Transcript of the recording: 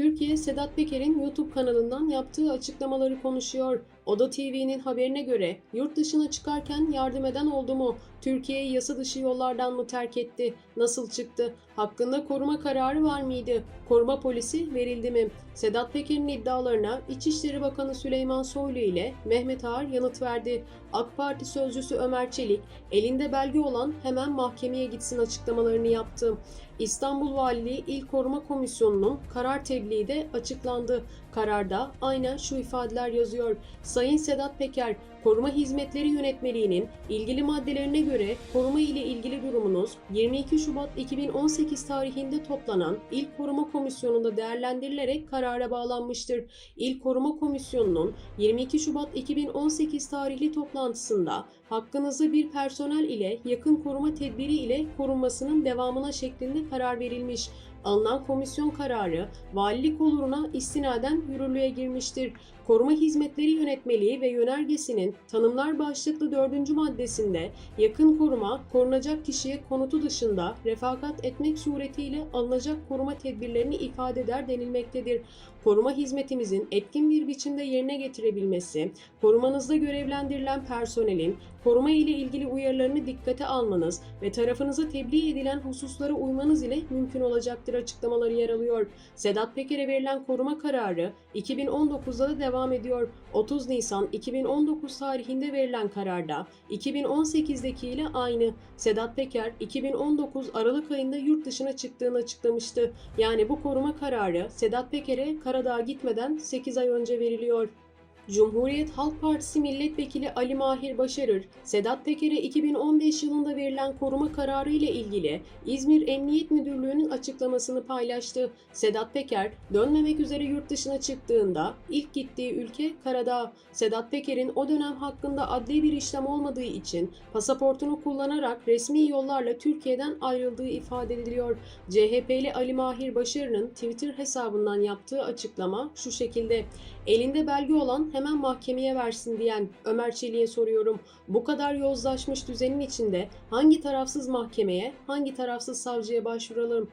Türkiye, Sedat Peker'in YouTube kanalından yaptığı açıklamaları konuşuyor. Oda TV'nin haberine göre yurt dışına çıkarken yardım eden oldu mu? Türkiye'yi yasa dışı yollardan mı terk etti? Nasıl çıktı? Hakkında koruma kararı var mıydı? Koruma polisi verildi mi? Sedat Peker'in iddialarına İçişleri Bakanı Süleyman Soylu ile Mehmet Ağar yanıt verdi. AK Parti sözcüsü Ömer Çelik, elinde belge olan hemen mahkemeye gitsin açıklamalarını yaptı. İstanbul Valiliği İl Koruma Komisyonu'nun karar tebliği de açıklandı. Kararda aynen şu ifadeler yazıyor. Sedat Peker, Koruma Hizmetleri Yönetmeliğinin ilgili maddelerine göre koruma ile ilgili durumunuz 22 Şubat 2018 tarihinde toplanan İl Koruma Komisyonu'nda değerlendirilerek karara bağlanmıştır. İl Koruma Komisyonu'nun 22 Şubat 2018 tarihli toplantısında hakkınızda bir personel ile yakın koruma tedbiri ile korunmasının devamına şeklinde karar verilmiş. Alınan komisyon kararı valilik oluruna istinaden yürürlüğe girmiştir. Koruma Hizmetleri Yönetmeliği ve Yönergesi'nin tanımlar başlıklı 4. maddesinde yakın koruma, korunacak kişiye konutu dışında refakat etmek suretiyle alınacak koruma tedbirlerini ifade eder denilmektedir. Koruma hizmetimizin etkin bir biçimde yerine getirebilmesi, korumanızda görevlendirilen personelin koruma ile ilgili uyarılarını dikkate almanız ve tarafınıza tebliğ edilen hususlara uymanız ile mümkün olacaktır açıklamaları yer alıyor. Sedat Peker'e verilen koruma kararı 2019'da da devam ediyor. 30 Nisan 2019 tarihinde verilen kararda 2018'deki ile aynı. Sedat Peker 2019 Aralık ayında yurt dışına çıktığını açıklamıştı. Yani bu koruma kararı Sedat Peker'e Karadağ'a gitmeden 8 ay önce veriliyor. Cumhuriyet Halk Partisi Milletvekili Ali Mahir Başarır, Sedat Peker'e 2015 yılında verilen koruma kararı ile ilgili İzmir Emniyet Müdürlüğü'nün açıklamasını paylaştı. Sedat Peker, dönmemek üzere yurt dışına çıktığında ilk gittiği ülke Karadağ. Sedat Peker'in o dönem hakkında adli bir işlem olmadığı için pasaportunu kullanarak resmi yollarla Türkiye'den ayrıldığı ifade ediliyor. CHP'li Ali Mahir Başarır'ın Twitter hesabından yaptığı açıklama şu şekilde. Elinde belge olan hemen mahkemeye versin diyen Ömer Çelik'e soruyorum. Bu kadar yozlaşmış düzenin içinde hangi tarafsız mahkemeye, hangi tarafsız savcıya başvuralım?